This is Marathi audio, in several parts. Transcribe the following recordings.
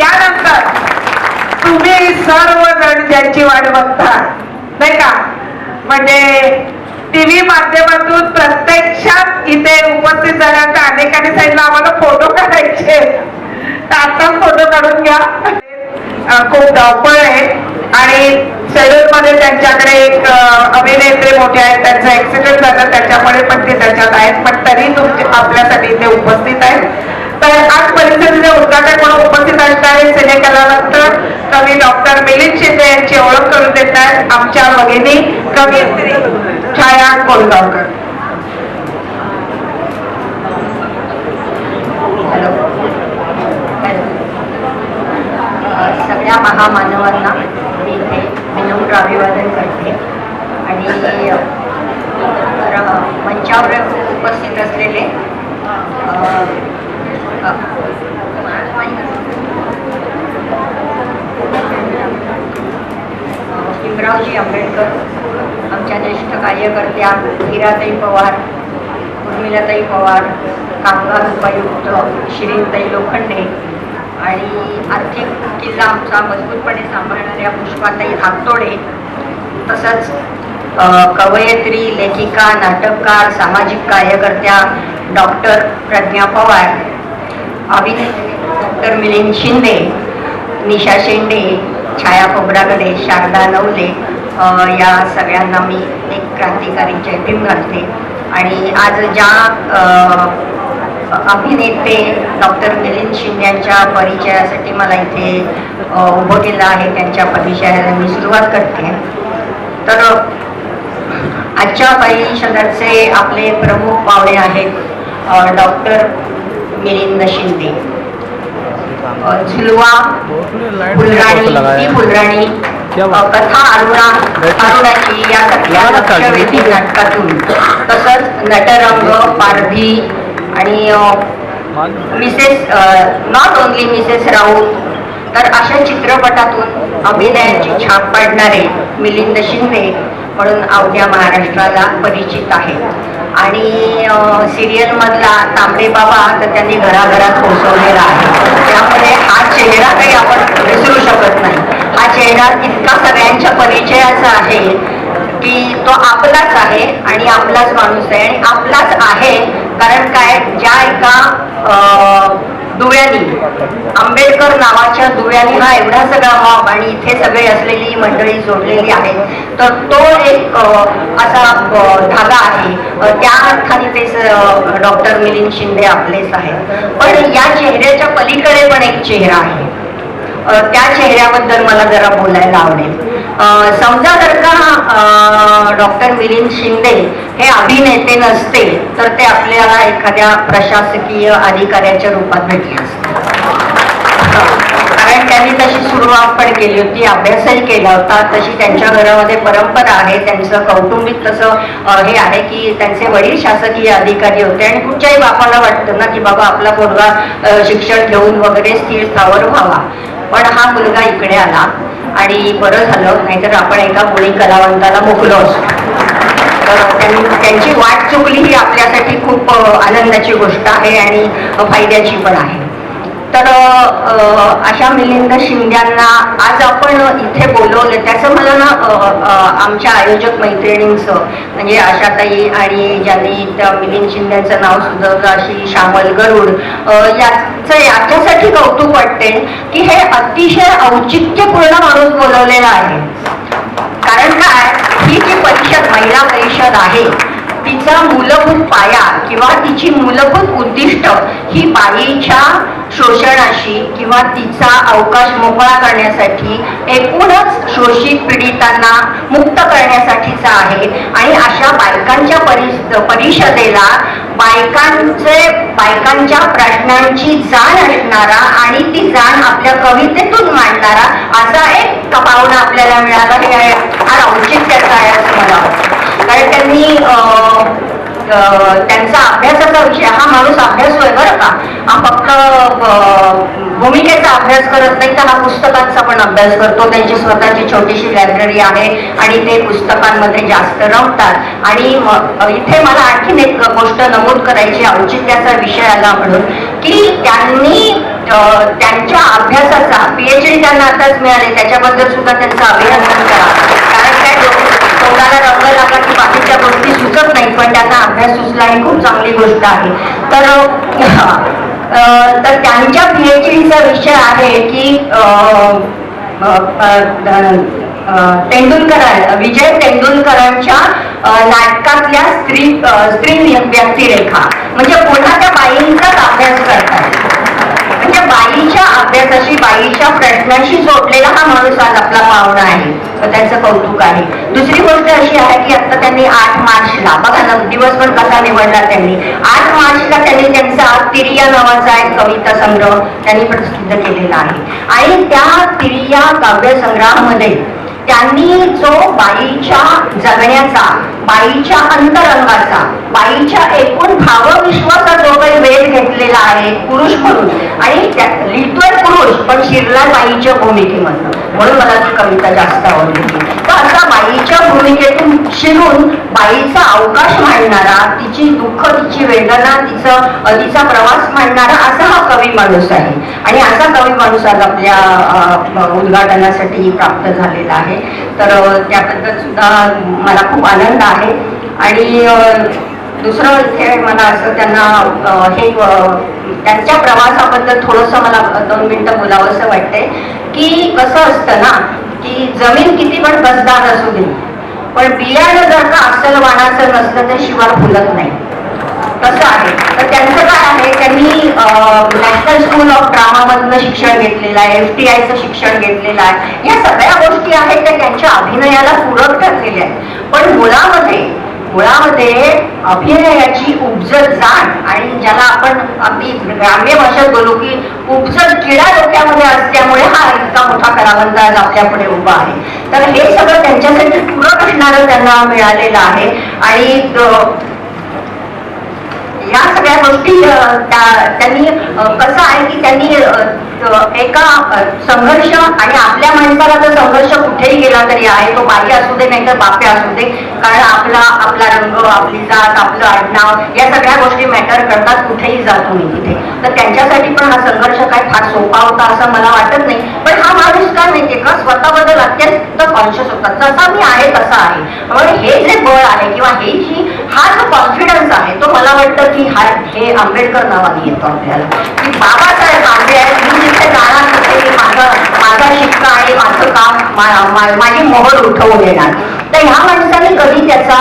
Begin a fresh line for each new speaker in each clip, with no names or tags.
त्यानंतर तुम्ही सर्वजण ज्यांची वाट बघता नाही का? म्हणजे टीव्ही माध्यमातून प्रत्यक्षात इथे उपस्थित झाल्याच्या अनेकांनी सांगितलं आम्हाला फोटो काढायचे तर आता फोटो काढून घ्या. खूप धावपळ आहे. आणि शेड्यूल मध्ये त्यांच्याकडे एक अभिनेत्री मोठे आहेत त्यांचा ऍक्सिडेंट झाला त्याच्यामुळे पण ते त्याच्यात आहेत. पण तरी तुमचे आपल्यासाठी इथे उपस्थित आहेत. तर आज परिषदेचे उद्घाटक म्हणून उपस्थित असणारे सिनेकलावंत कवी डॉक्टर मिलिंद शिंदे यांची ओळख करून देत आहेत आमच्या भगिनी कवी छाया कोलगावकर
हॅलो अ, सगळ्या महामानवांना मी इथे विनम्र अभिवादन करते आणि अ, र- मंचावर उपस्थित असलेले अ, अ, अ, भीमरावजी आंबेडकर आमच्या ज्येष्ठ कार्यकर्त्या हिराताई पवार उर्मिलाताई पवार कामगार उपायुक्त श्रीताई लोखंडे आणि आर्थिक किल्ला आमचा मजबूतपणे सांभाळणाऱ्या पुष्पाताई हातोडे तसंच कवयत्री कवयित्री लेखिका नाटककार सामाजिक कार्यकर्त्या डॉक्टर प्रज्ञा पवार अभिनेत्री डॉक्टर मिलिंद शिंदे निशा शेंडे छाया खोबरागडे शारदा नवले या सगळ्यांना मी एक क्रांतिकारी चैतीन घालते. आणि आज ज्या अभिनेते डॉक्टर मिलिंद शिंद्यांच्या परिचयासाठी मला इथे उभं केलं आहे त्यांच्या परिचयाला मी सुरुवात करते. तर आजच्या परिषदाचे आपले प्रमुख पाहुणे आहेत डॉक्टर मिलिंद शिंदे. झुलवा फुलराणी फुलराणी? कथा अरुणा अरुणाची या नाटकातून तसंच नटरंग पारधी आणि Mrs not only Mrs Raut तर अशा चित्रपटातून अभिनयाची छाप पाडणारे मिलिंद शिंदे म्हणून अवघ्या महाराष्ट्राला परिचित आहेत. आणि सिरियल मधला तांबे बाबा तर त्यांनी घराघरात पोहोचवलेला आहे. त्यामुळे हा चेहरा काही आपण विसरू शकत नाही. हा चेहरा इतका सगळ्यांच्या परिचयाचा आहे की तो आपलाच आहे आणि आपलाच माणूस आहे आणि आपलाच आहे. कारण काय? ज्या एका दुव्यानी आंबेडकर नावाच्या दुव्यानी हा एवढा सगळा मॉब आणि इथे सगळे असलेली मंडळी जोडलेली आहे तर तो एक असा धागा आहे. त्या अर्थाने ते डॉक्टर मिलिंद शिंदे आपलेच आहेत. पण या चेहऱ्याच्या पलीकडे पण एक चेहरा आहे. त्या चेहऱ्याबद्दल मला जरा बोलायला आवडेल. समजा जर का डॉक्टर मिलिंद शिंदे हे अभिनेते नसते तर ते आपल्याला एखाद्या प्रशासकीय अधिकाऱ्याच्या रूपात भेटले असते. कारण त्यांनी तशी सुरुवात पण केली होती अभ्यासही केला होता तशी त्यांच्या घरामध्ये परंपरा आहे त्यांचं कौटुंबिक तसं हे आहे की त्यांचे वडील शासकीय अधिकारी होते. आणि कुठच्याही बापाला वाटतं ना की बाबा आपला मुलगा शिक्षण घेऊन वगैरे स्थिर स्थावर व्हावा. पण हा मुलगा इकडे आला. आणि बरं झालं नाहीतर आपण एका मुली कलावंताला मोकलो असतो तर त्यांची वाट चुकली ही आपल्यासाठी खूप आनंदाची गोष्ट आहे आणि फायद्याची पण आहे. तर अशा मिलिंद शिंद्यांना आज आपण इथे बोलवलं. त्याचं मला ना आमच्या आयोजक मैत्रिणींचं म्हणजे आशाताई आणि ज्यांनी त्या मिलिंद शिंद्यांचं नाव सुचवलं अशी श्यामल गरुड याचं याच्यासाठी कौतुक वाटते की हे अतिशय औचित्यपूर्ण माणूस बोलवलेला आहे. कारण काय? ही जी परिषद महिला परिषद आहे तिचा मूलभूत पाया किंवा तिची मूलभूत उद्दिष्ट ही बाईच्या शोषणाशी किंवा तिचा अवकाश मोकळा करण्यासाठी एकूणच शोषित पीडितांना मुक्त करण्यासाठीचा आहे. आणि अशा बायकांच्या परि परिषदेला बायकांचे बायकांच्या प्रश्नांची जाण असणारा आणि ती जाण आपल्या कवितेतून मांडणारा असा एक पाहुणा आपल्याला मिळाला. हे फार औचित्याचा आहे असं मला वाटतं. कारण त्यांनी त्यांचा अभ्यासाचा विषय हा माणूस अभ्यास होय बरं का. हा फक्त भूमिकेचा अभ्यास करत नाही तर हा पुस्तकांचा पण अभ्यास करतो. त्यांची स्वतःची छोटीशी लायब्ररी आहे आणि ते पुस्तकांमध्ये जास्त रमतात. आणि इथे मला आणखीन एक गोष्ट नमूद करायची औचित्याचा विषय आला म्हणून की त्यांनी त्यांच्या अभ्यासाचा बक्षीसही त्यांना आताच मिळाले त्याच्याबद्दल सुद्धा त्यांचं अभिनंदन करा. कारण काय तोंडाला रंग लागला की बाकीच्या गोष्टी सुचत नाही पण त्यांना अभ्यास सुचला ही खूप चांगली गोष्ट आहे. तर तर त्यांच्या पीएचडीचा विषय आहे की तेंडुलकर विजय तेंडुलकरांच्या नाटकातल्या स्त्री स्त्री व्यक्तिरेखा म्हणजे पुन्हा त्या बाईंचाच अभ्यास करतात. म्हणजे बाईच्या अभ्यासाशी बाईच्या प्रश्नांशी जोडलेला हा माणूस आज आपला पाहुणा आहे. त्याचं कौतुक आहे. दुसरी गोष्ट अशी आहे की आता त्यांनी आठ मार्चला बघा ना दिवस पण कसा निवडला त्यांनी. आठ मार्चला त्यांनी त्यांचा तिरिया नावाचा एक कविता संग्रह त्यांनी प्रसिद्ध केलेला आहे. आणि त्या तिरिया काव्य संग्रहामध्ये त्यांनी जो बाईच्या जगण्याचा बाईच्या अंतरंगाचा बाईच्या एकूण भावविश्वाचा जो काही वेध घेतलेला आहे पुरुष म्हणून आणि त्या- लिहितोय पुरुष पण शिरला बाईच्या भूमिकेमधनं. म्हणून मला ती कविता जास्त आवडली. तर असा बाईच्या भूमिकेतून शिरून बाईचा अवकाश मांडणारा तिची दुःख तिची वेदना तिचं तिचा प्रवास मांडणारा असा हा कवी माणूस आहे. आणि असा कवी माणूस आज आपल्या उद्घाटनासाठी प्राप्त झालेला आहे. तर त्याबद्दल सुद्धा मला खूप आनंद आहे. आणि दुसरं इथे मला असं त्यांना हे त्यांच्या प्रवासाबद्दल थोडंसं मला दोन मिनिटं बोलावंसं वाटतंय की कसं असतं ना की जमीन किती पण कसदार असू दे पण बियाणं जर का अस्सल वाणाचं नसलं तर शिवार फुलत नाही. तसं आहे. तर त्यांचं काय आहे त्यांनी नॅशनल स्कूल ऑफ ड्रामामधनं शिक्षण घेतलेलं आहे एफ टी आयचं शिक्षण घेतलेलं आहे. या सगळ्या गोष्टी आहेत त्या त्यांच्या अभिनयाला पूरक ठरलेल्या आहेत. पण मुळामध्ये मुळामध्ये अभिनयाची उपजत जाण आणि ज्याला आपण अगदी ग्राम्य भाषेत बोलू की उपजत किडा डोक्यामध्ये असल्यामुळे हा इतका मोठा कलावंत आज आपल्या पुढे उभा आहे. तर हे सगळं त्यांच्यासाठी पूरक असणारं त्यांना मिळालेलं आहे. आणि या सगळ्या गोष्टी त्यांनी कसं आहे की त्यांनी एका संघर्ष आणि आपल्या माणसाला तर संघर्ष कुठेही गेला तरी आहे. तो बाई असू दे नाही तर बापे असू दे. कारण आपला आपला रंग आपली जात आपलं आडनाव या सगळ्या गोष्टी मॅटर करतात कुठेही जातो मी तिथे. तर त्यांच्यासाठी पण हा संघर्ष काय फार सोपा होता असं मला वाटत नाही. पण हा माणूस काय माहितीये का स्वतःबद्दल अत्यंत कॉन्शियस होता. जसा मी आहे तसा आहे. म्हणून हे जे बळ आहे किंवा हे जी हा जो कॉन्फिडन्स आहे. तो मला वाटतं की हा हे आंबेडकर नावाने येतो आपल्याला. की बाबासाहेब आंबे आहेत मी जिथे जाणार तिथे माझा माझा शिक्का आहे माझं काम माझी मोहर उठवून येणार तर ह्या माणसाने कधी त्याचा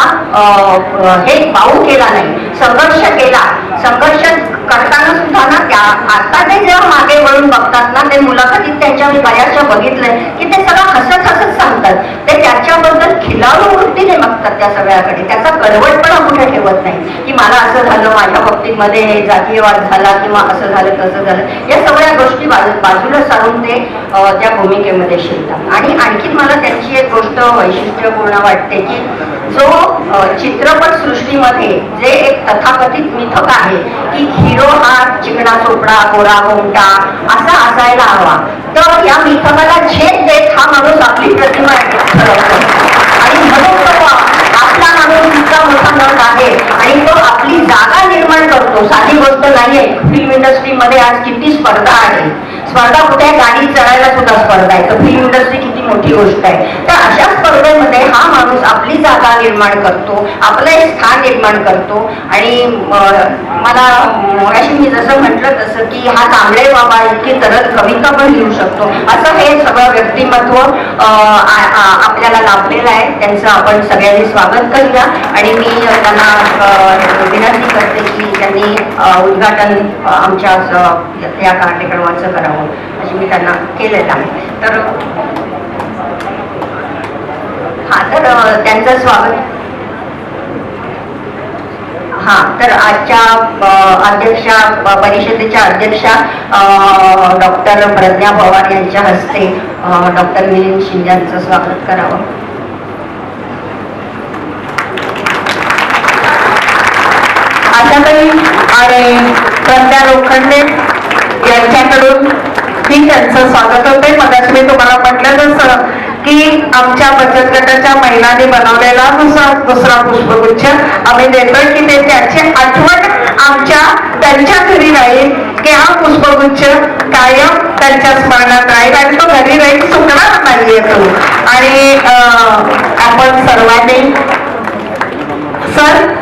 हे पाऊ केला नाही. संघर्ष केला. संघर्ष करताना सुद्धा ना त्या आता ते जेव्हा मागे वळून बघतात ना ते मुलाखतीत त्यांच्या मी बऱ्याचशा बघितलंय की ते सगळं हसत हसत सांगतात. ते त्याच्याबद्दल खिलाडू वृत्तीने बघतात त्या सगळ्याकडे. त्याचा कडवटपणा कुठे ठेवत नाही. की मला असं झालं माझ्या बाबतीमध्ये हे जातीयवाद झाला किंवा असं झालं तसं झालं. या सगळ्या गोष्टी बाजूला सारून ते त्या भूमिकेमध्ये शिरतात. आणि आणखी मला त्यांची एक गोष्ट वैशिष्ट्यपूर्ण वाटते की जो चित्रपट सृष्टीमध्ये जे तथाकथित मिथक आहे की हिरो हा चिकणा चोपडा गोरा गोमटा असा असायला हवा. तर या मिथकाला झेप देत हा माणूस आपली प्रतिमा आणि म्हणून आपला माणूस इतका मोठा नट आहे आणि तो आपली जागा निर्माण करतो. साधी गोष्ट नाहीये. फिल्म इंडस्ट्रीमध्ये आज किती स्पर्धा आहे. स्पर्धा कुठे आहे? गाडी चढायला सुद्धा स्पर्धा आहे. तर फिल्म इंडस्ट्री किती मोठी गोष्ट आहे. तर अशा स्पर्धेमध्ये हा माणूस आपली जागा निर्माण करतो आपलं एक स्थान निर्माण करतो. आणि मला मगाशी मी जसं म्हटलं तसं की हा तांबडे बाबा इतकी तरत कविता पण लिहू शकतो. असं हे सगळं व्यक्तिमत्व आपल्याला लाभलेलं आहे. त्यांचं आपण सगळ्यांनी स्वागत करूया. आणि मी त्यांना विनंती करते की त्यांनी उद्घाटन आमच्या या कार्यक्रमाचं करावं अशी मी त्यांना केलेलं आहे. तर हा तर त्यांचं स्वागत. हा तर आजच्या अध्यक्षा परिषदेच्या अध्यक्षा डॉक्टर प्रज्ञा पवार यांच्या हस्ते डॉक्टर मिलिंद शिंदे यांचं स्वागत करावं.
आशाताई आणि प्रज्ञा लोखंडे यांच्याकडून मी त्यांचं स्वागत होते मगाशी मी तुम्हाला म्हटलं जसं की आमच्या बचत गटाच्या महिलांनी बनवलेला दुसरा दुसरा पुष्पगुच्छ. आम्ही देतोय की ते त्याची आठवण आमच्या त्यांच्या घरी राहील की हा पुष्पगुच्छ कायम त्यांच्या स्मरणात राहील आणि तो घरी करू आणि अं, आपण सर्वांनी सर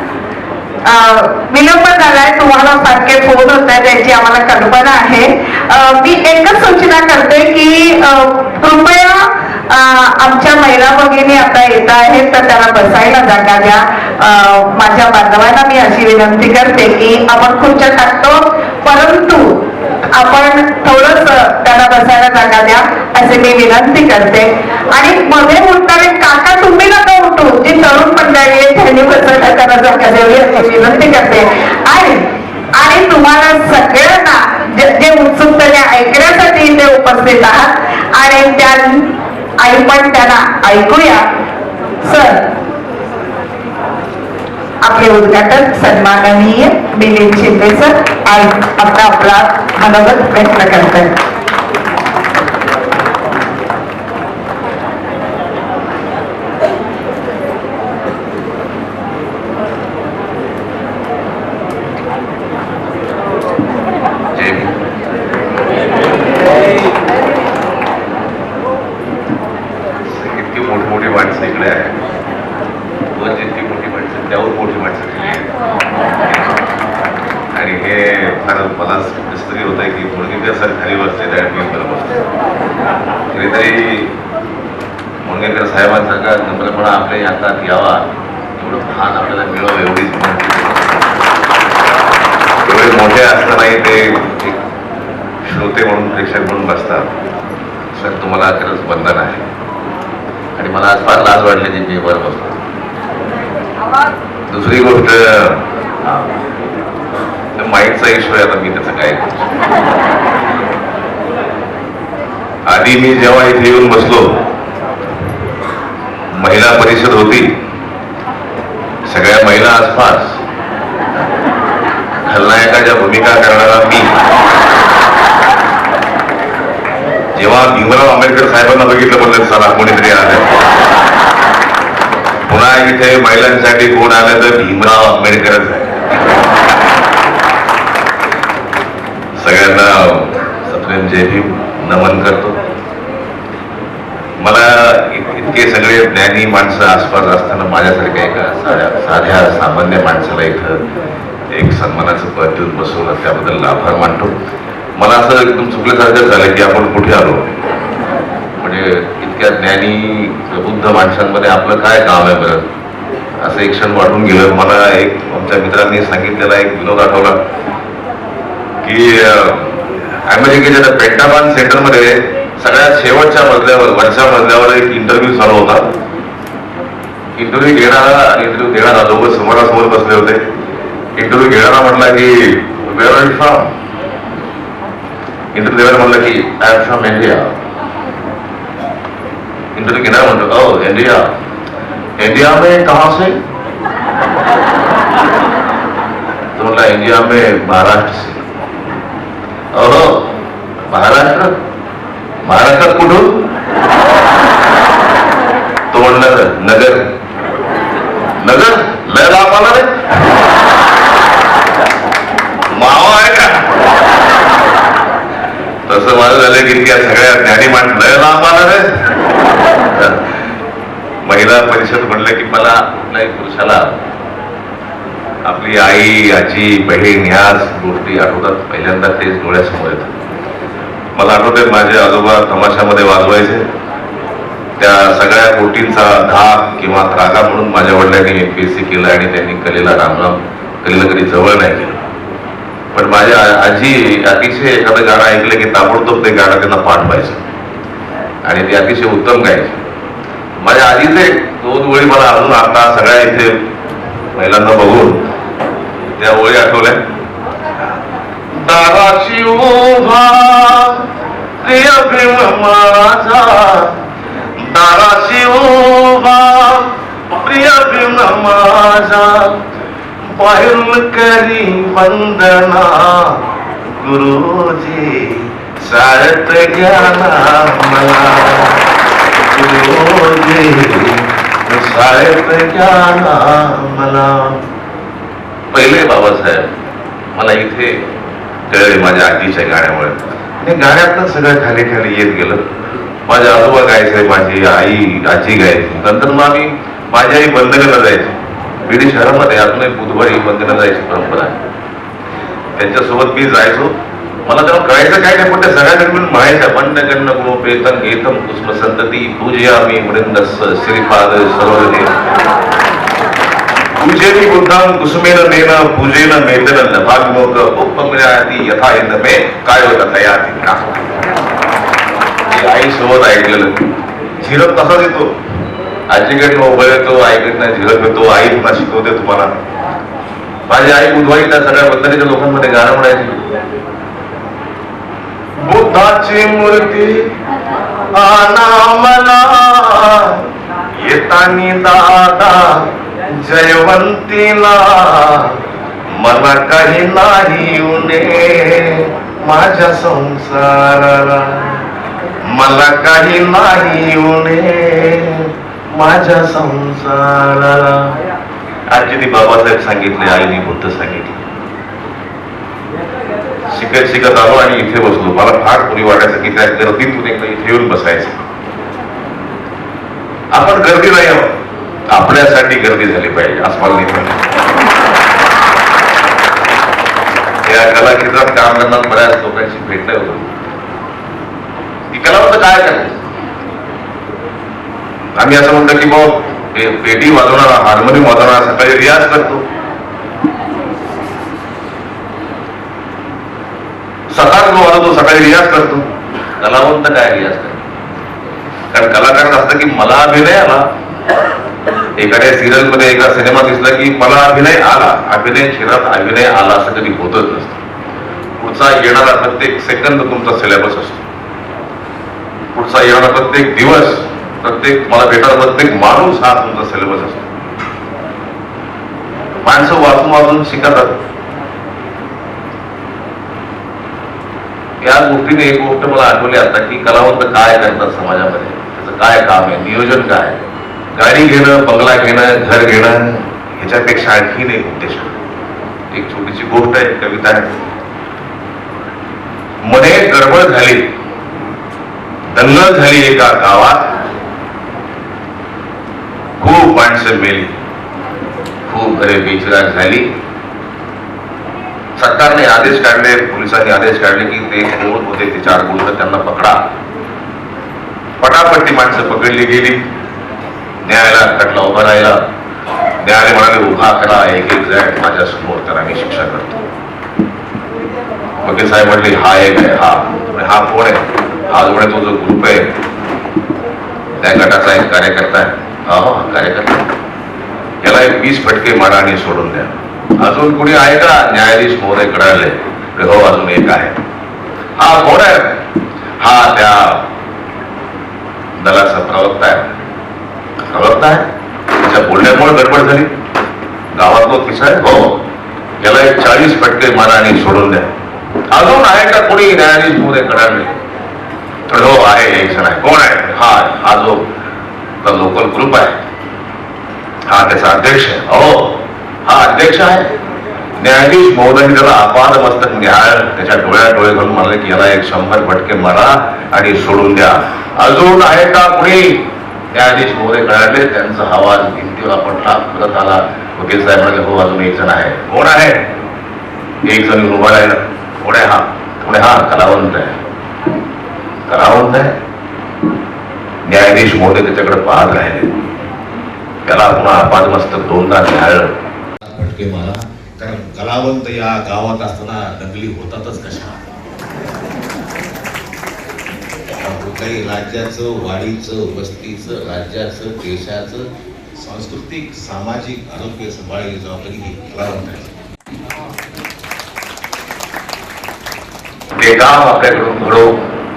विलंब झालाय तुम्हाला सारखे फोन होत आहेत याची आम्हाला कल्पना आहे. मी एकच सूचना करते की कृपया आमच्या महिला भगिनी आता येत आहेत तर त्यांना बसायला जागा द्या. माझ्या बांधवांना मी अशी विनंती करते की आपण खुर्च्या टाकतो परंतु आपण थोडस त्यांना बसायला जागा द्या असे मी विनंती करते. आणि मध्ये उठणारे काका तुम्ही नका उठू जी तरुण मंडळी त्यांनी बसायला त्यांना जागा अशी विनंती करते. आणि आणि तुम्हाला सगळ्यांना जे जे उत्सुकतेने ऐकण्यासाठी ते उपस्थित आहात आणि त्या आई पण त्यांना ऐकूया. सर आपले उद्घाटन सन्माननीय मिलिंद शिंदे सर आज आता आपला मनोगत व्यक्त करतात
जय भीम. इतकी मोठी मोठी माणसं इकडे आहे वर जितकी मोठी माणसं त्यावर मोठी माणसं दिली आहेत. आणि हे फार मला कसं तरी होत आहे की मुलगी सर खाली बसले आणि मी बरं बसतो तरी मंगेकर साहेबांसारखा नम्रपणा आपल्या हातात यावा एवढं आपल्याला एवढीच एवढे मोठे असतानाही ते एक श्रोते म्हणून प्रेक्षक म्हणून बसतात. सर तुम्हाला खरंच बंधन आहे. आणि मला आज फार लाज वाटली की मी वर बसतो दुसरी गोष्ट माईकचा इश्यू आहे आता मी त्याचं काय करू? आधी मी जेव्हा इथे येऊन बसलो महिला परिषद होती सगळ्या महिला आसपास खलनायकाच्या भूमिका करणारा मी. जेव्हा भीमराव आंबेडकर साहेबांना बघितलं म्हणलं चला कोणीतरी आलं. पुन्हा इथे महिलांसाठी कोण आलं तर भीमराव आंबेडकरच आहे. सगळ्यांना सप्रेम जय भीम. नमन करतो. मला इतके सगळे ज्ञानी माणसं आसपास असताना माझ्यासारख्या एका साध्या साध्या सामान्य माणसाला इथं एक सन्मानाचं पद देऊन बसवलं त्याबद्दल आभार मानतो. मला असं एकदम चुकल्यासारखं झालं की आपण कुठे आलो? म्हणजे इतक्या ज्ञानी बुद्ध माणसांमध्ये आपलं काय काम आहे बरं? असं एक क्षण वाटून गेलं. मला एक आमच्या मित्रांनी सांगितलेला एक विनोद आठवला की अमेरिकेच्या पेंटाबान सेंटरमध्ये सगळ्यात शेवटच्या मजल्यावर वरच्या मजल्यावर एक इंटरव्ह्यू चालू होता. इंटरव्ह्यू घेणारा आणि इंटरव्ह्यू देणारा दोघं समोरासमोर बसले होते. इंटरव्ह्यू घेणारा म्हटला की वेअर आर फ्रॉम इंटरव्ह्यू देणारा म्हटलं की I am from India interview घेणारा म्हणतो ओ इंडिया इंडिया में कहा से? तो म्हटला इंडिया में महाराष्ट्र से. ओहो महाराष्ट्र? महाराष्ट्रात कुठून? तो म्हणला नगर. नगर? लय लांब आला रे. मावा आहे का? तसं माझं झालं की त्या सगळ्या ज्ञानी माण लय लांब आला रे. महिला परिषद म्हणलं की मला कुठल्याही पुरुषाला आपली आई आजी बहीण ह्याच गोष्टी आठवतात. पहिल्यांदा तेच डोळ्यासमोर. मला आठवते माझे आजोबा तमाशामध्ये वाजवायचे. त्या सगळ्या गोष्टींचा धाक किंवा त्रागा म्हणून माझ्या वडिलांनी एम पी एस सी केलं आणि त्यांनी कलेला रामराम कलेला कधी जवळ नाही केलं. पण माझ्या आजी अतिशय एखादं गाणं ऐकलं की ताबडतोब ते गाणं त्यांना पाठवायचं आणि ते अतिशय उत्तम गायचे. माझ्या आजीचे दोन ओळी मला अजून आता सगळ्या इथे महिलांना बघून त्या ओळी आठवल्या. दाराशी उभा प्रिय भीम माझा दाराशी उभा प्रिय भीम माझा बाहेरून करी वंदना गुरुजी शाळेत ज्ञाना मला गुरुजी शाळेत ज्ञाना मला पहिले बाबासाहेब मला इथे कळले माझ्या आजीच्या गाण्यामुळे हे गाण्यातनं सगळं खाली खाली येत गेलं. माझे आजोबा गायचे माझी आई आजी गायची. नंतर मग आम्ही माझी आई बंधनाला जायची. बीडी शहरामध्ये अजूनही बुधवारी बंधनाला जायची परंपरा आहे. त्यांच्यासोबत मी जायचो. मला तेव्हा कळायचं काय नाही पण त्या सगळ्या जण मिळून म्हणायच्या बंड गण्य गुणोपेतन घेतम कुस्म संतती पूजया मी वृंदस श्रीपाद सरोवरे पूजेनी बुद्धां कुसुमेन नेन पूजेन मेतन नभाग्नोक उपमयाती यथा इंद मे काय आई सोबत ऐकलेलं झिरप कसा देतो? आजीकडनं उभं येतो आईकडनं झिरप येतो आई पुन्हा शिकवते तुम्हाला। माझी आई बुधवारी त्या सगळ्या बंधनीच्या लोकांमध्ये गाणं म्हणायची। बुद्धाची मूर्ती आना मला येतानी दादा जयवंतीला मला काही नाही उणे. माझ्या संसाराला मला काही नाही उणे. माझ्या संसाराला. आजीने बाबासाहेब सांगितले आईने बुद्ध सांगितले. शिकत शिकत आलो आणि इथे बसलो. मला फार पुरी वाटायचं की त्या गर्दीतून एकदा इथे येऊन बसायचं. आपण गर्दी नाही आहोत आपल्यासाठी गर्दी झाली पाहिजे असं मला नाही या कला क्षेत्रात काम करणार बऱ्याच लोकांशी भेटलं होतं. ती कलावंत काय करायचं आम्ही असं म्हणतो की मग पेटी वाजवणारा हार्मोनियम वाजवणारा सकाळी रियाज करतो. सकाळ जो वाजवतो सकाळी रियाज करतो. कलावंत काय रियाज करतो? कारण कलाकार असतं की मला अभिनय आला एखाद्या सिरियलमध्ये एका सिनेमा दिसला की मला अभिनय आला. अभिनय क्षेत्रात अभिनय आला असं कधी होतच नसतं. पुढचा येणारा प्रत्येक सेकंद तुमचा सिलेबस असतो. पुढचा येणारा प्रत्येक दिवस प्रत्येक मला भेटणारा प्रत्येक माणूस हा तुमचा सिलेबस असतो. माणसं वाचून वाचून शिकतात. या गोष्टीने एक गोष्ट मला आठवली आता की कलावंत काय करतात समाजामध्ये? त्याचं काय काम आहे? नियोजन काय आहे? गाडी घेणं बंगला घेणं घर घेणं ह्याच्यापेक्षा आणखीन एक उद्देश. एक छोटीशी गोष्ट आहे कविता आहे. मध्ये गडबड झाली. दंगल झाली एका गावात. खूप माणसं मेली. खूप घरे बेचराग झाली. सरकारने आदेश काढले पोलिसांनी आदेश काढले की ते कोण होते ते चार गुंड त्यांना पकडा. पटापट ती माणसं पकडली गेली. न्यायालयात खटला उभा राहिला. न्यायालय म्हणाले उभा करा एक एक जण माझ्यासमोर तर आम्ही शिक्षा करतो. वकील साहेब म्हटले हा एक आहे हा. हा कोण आहे? हा जो म्हणे तो जो ग्रुप आहे त्या गटाचा एक कार्यकर्ता आहे. हो हा कार्यकर्ता याला एक वीस फटके मारा सोडून द्या. अजून कुणी आहे का? न्यायाधीश महोदय कळाले हो अजून एक आहे. हा कोण आहे? हा त्या दलाचा प्रवक्ता आहे. कळत नाही. त्याच्या बोलण्यामुळे गडबड झाली. गावातलो किस्सा आहे हो. त्याला एक चाळीस फटके मारा सोडून द्या. अजून आहे का कोणी न्यायाधीश महोदय कडाडले? तर हो आहे एक जण आहे. कोण आहे? हा हा जो लोकल ग्रुप आहे. हा त्याचा अध्यक्ष आहे. हो हा अध्यक्ष आहे. न्यायाधीश महोदय त्याला अपार मस्तक न्याय त्याच्या डोळ्या डोळे घालून म्हणाले की याला एक शंभर फटके मारा आणि सोडून द्या. अजून आहे का कुणी? न्यायाधीश महोदय कळाले त्यांचा आवाज भिंतीवर पडला परत आला वकील साहेब म्हणाले हो अजून एक जण आहे. कोण आहे? एक जण उभा राहिला. कोण आहे हा कोण हा कलावंत आहे. कलावंत आहे? न्यायाधीश महोदय त्याच्याकडे पाहत राहिले. त्याला पुन्हा पादमस्तक दोनदा न्याय
फटके मारा. कारण कलावंत या गावात असताना दंगली होतातच कशा? कुठल्याही राज्याचं वाडीचं वस्तीचं राज्याचं देशाचं सांस्कृतिक सामाजिक आरोग्य सांभाळण्याची जबाबदारी ही कलावंत आहे.
ते काम आपल्याकडून घडो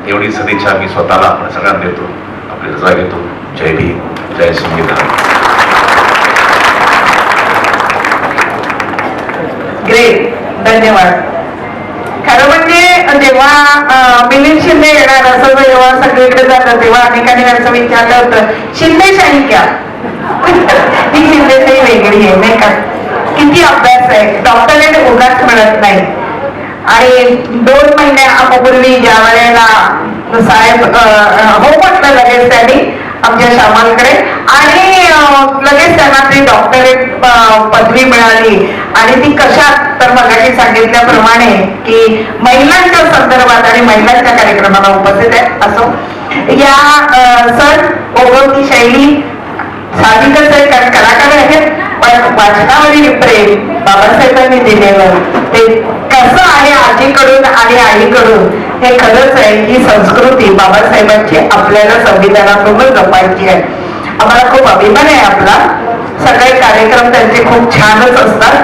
एवढी सदिच्छा मी स्वतःला आपण सगळ्यांना देतो. आपली रजा घेतो. जय भीम जय संविधान.
ग्रेट. धन्यवाद. जेव्हा मिलिंद शिंदे येणार असं जेव्हा सगळीकडे जातं तेव्हा अनेकांनी असं विचारलं होतं शिंदेशाही क्या? ही शिंदेशाही वेगळी आहे नाही का? किती अभ्यास आहे. डॉक्टरेट उगाच मिळत नाही. आणि दोन महिन्यापूर्वी ज्या वेळेला साहेब हो म्हटलं लगेच त्यांनी आमच्या श्यामांकडे आणि लगेच त्यांना ती डॉक्टरेट पदवी मिळाली. आणि ती कशात? तर मगाशी सांगितल्याप्रमाणे की महिलांच्या संदर्भात आणि महिलांच्या कार्यक्रमाला उपस्थित आहे असो या सर सण शैली साधिकच आहे कारण कलाकार आहेत. पण वाचनावरील प्रेम बाबासाहेबांनी दिलेलं ते कसं आहे आजीकडून आणि आईकडून? हे खरंच आहे ही संस्कृती बाबासाहेबांची आपल्याला संविधानासोबत जपायची आहे. आम्हाला खूप अभिमान आहे आपला. सगळे कार्यक्रम त्यांचे खूप छानच असतात.